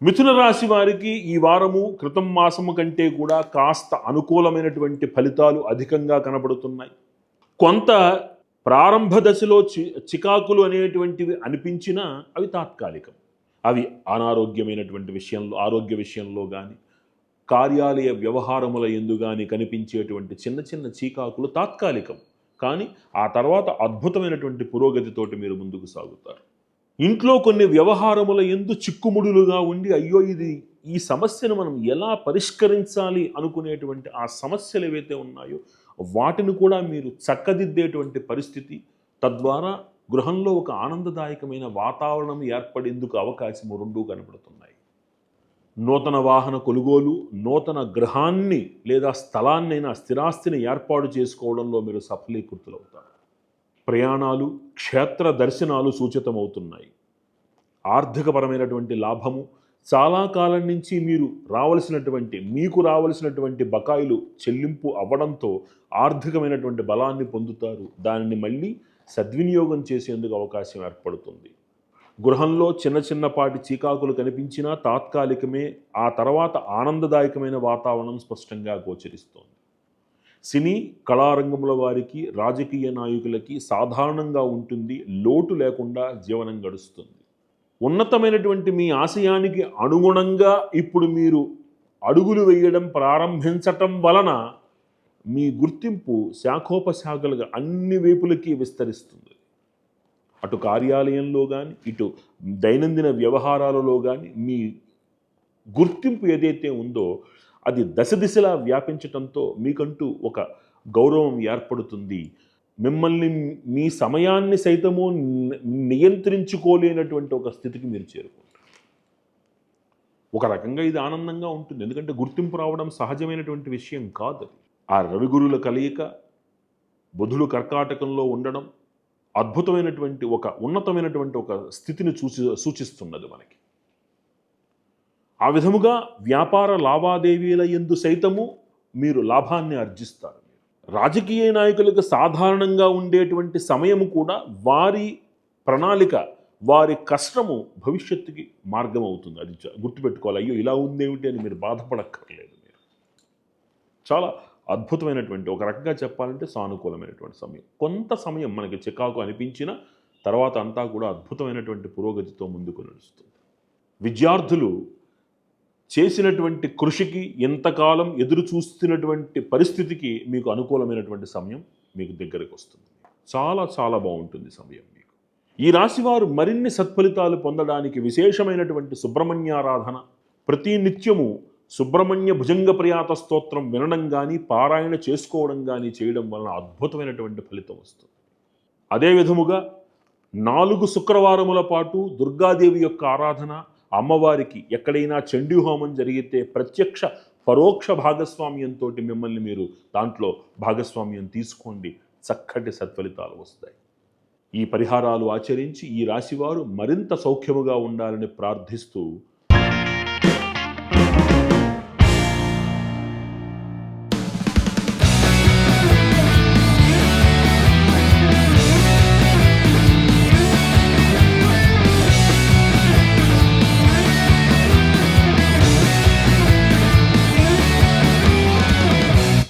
మిథున రాశి వారికి ఈ వారము క్రితం మాసము కంటే కూడా కాస్త అనుకూలమైనటువంటి ఫలితాలు అధికంగా కనబడుతున్నాయి. కొంత ప్రారంభ దశలో చి చికాకులు అనేటువంటివి అనిపించినా అవి తాత్కాలికం. అవి అనారోగ్యమైనటువంటి విషయంలో ఆరోగ్య విషయంలో కానీ కార్యాలయ వ్యవహారముల ఎందు కానీ కనిపించేటువంటి చిన్న చిన్న చీకాకులు తాత్కాలికం. కానీ ఆ తర్వాత అద్భుతమైనటువంటి పురోగతితోటి మీరు ముందుకు సాగుతారు. ఇంట్లో కొన్ని వ్యవహారముల ఎందు చిక్కుముడులుగా ఉండి అయ్యో ఇది ఈ సమస్యను మనం ఎలా పరిష్కరించాలి అనుకునేటువంటి ఆ సమస్యలు ఏవైతే ఉన్నాయో వాటిని కూడా మీరు చక్కదిద్దేటువంటి పరిస్థితి. తద్వారా గృహంలో ఒక ఆనందదాయకమైన వాతావరణం ఏర్పడేందుకు అవకాశము రెండూ కనబడుతున్నాయి. నూతన వాహన కొనుగోలు నూతన గృహాన్ని లేదా స్థలాన్నైనా స్థిరాస్తిని ఏర్పాటు చేసుకోవడంలో మీరు సఫలీకృతులవుతారు. ప్రయాణాలు క్షేత్ర దర్శనాలు సూచితమవుతున్నాయి. ఆర్థికపరమైనటువంటి లాభము చాలా కాలం నుంచి మీరు రావలసినటువంటి మీకు రావలసినటువంటి బకాయిలు చెల్లింపు అవ్వడంతో ఆర్థికమైనటువంటి బలాన్ని పొందుతారు. దానిని మళ్ళీ సద్వినియోగం చేసేందుకు అవకాశం ఏర్పడుతుంది. గృహంలో చిన్న చిన్నపాటి చీకాకులు కనిపించినా తాత్కాలికమే ఆ తర్వాత ఆనందదాయకమైన వాతావరణం స్పష్టంగా గోచరిస్తోంది. సినీ కళారంగముల వారికి రాజకీయ నాయకులకి సాధారణంగా ఉంటుంది లోటు లేకుండా జీవనం గడుస్తుంది. ఉన్నతమైనటువంటి మీ ఆశయానికి అనుగుణంగా ఇప్పుడు మీరు అడుగులు వేయడం ప్రారంభించటం వలన మీ గుర్తింపు శాఖోపశాఖలుగా అన్ని వైపులకి విస్తరిస్తుంది. అటు కార్యాలయంలో కానీ ఇటు దైనందిన వ్యవహారాలలో కానీ మీ గుర్తింపు ఏదైతే ఉందో అది దశ దిశలా వ్యాపించటంతో మీకంటూ ఒక గౌరవం ఏర్పడుతుంది. మిమ్మల్ని మీ సమయాన్ని సైతము నియంత్రించుకోలేనటువంటి ఒక స్థితికి మీరు చేరుకుంటారు. ఒక రకంగా ఇది ఆనందంగా ఉంటుంది. ఎందుకంటే గుర్తింపు రావడం సహజమైనటువంటి విషయం కాదు ఆ రవిగురుల కలయిక బుధుడు కర్కాటకంలో ఉండడం అద్భుతమైనటువంటి ఒక ఉన్నతమైనటువంటి ఒక స్థితిని సూచి సూచిస్తున్నది మనకి. ఆ విధముగా వ్యాపార లావాదేవీల ఎందు సైతము మీరు లాభాన్ని ఆర్జిస్తారు. రాజకీయ నాయకులకు సాధారణంగా ఉండేటువంటి సమయము కూడా వారి ప్రణాళిక వారి కష్టము భవిష్యత్తుకి మార్గం అవుతుంది అది గుర్తుపెట్టుకోవాలి. అయ్యో ఇలా ఉందేమిటి అని మీరు బాధపడక్కర్లేదు మీరు. చాలా అద్భుతమైనటువంటి ఒక రకంగా చెప్పాలంటే సానుకూలమైనటువంటి సమయం. కొంత సమయం మనకి చికాకు అనిపించిన తర్వాత అంతా కూడా అద్భుతమైనటువంటి పురోగతితో ముందుకు నడుస్తుంది. విద్యార్థులు చేసినటువంటి కృషికి ఎంతకాలం ఎదురు చూస్తున్నటువంటి పరిస్థితికి మీకు అనుకూలమైనటువంటి సమయం మీకు దగ్గరకు వస్తుంది. చాలా చాలా బాగుంటుంది సమయం మీకు. ఈ రాశివారు మరిన్ని సత్ఫలితాలు పొందడానికి విశేషమైనటువంటి సుబ్రహ్మణ్యారాధన ప్రతి నిత్యము సుబ్రహ్మణ్య భుజంగ ప్రయాత స్తోత్రం వినడం కానీ పారాయణ చేసుకోవడం కానీ చేయడం వలన అద్భుతమైనటువంటి ఫలితం వస్తుంది. అదే విధముగా నాలుగు శుక్రవారముల పాటు దుర్గాదేవి యొక్క ఆరాధన అమ్మవారికి ఎక్కడైనా చండీ హోమం జరిగితే ప్రత్యక్ష పరోక్ష భాగస్వామ్యంతో మిమ్మల్ని మీరు దాంట్లో భాగస్వామ్యం తీసుకోండి. చక్కటి సత్ఫలితాలు వస్తాయి. ఈ పరిహారాలు ఆచరించి ఈ రాశివారు మరింత సౌఖ్యముగా ఉండాలని ప్రార్థిస్తూ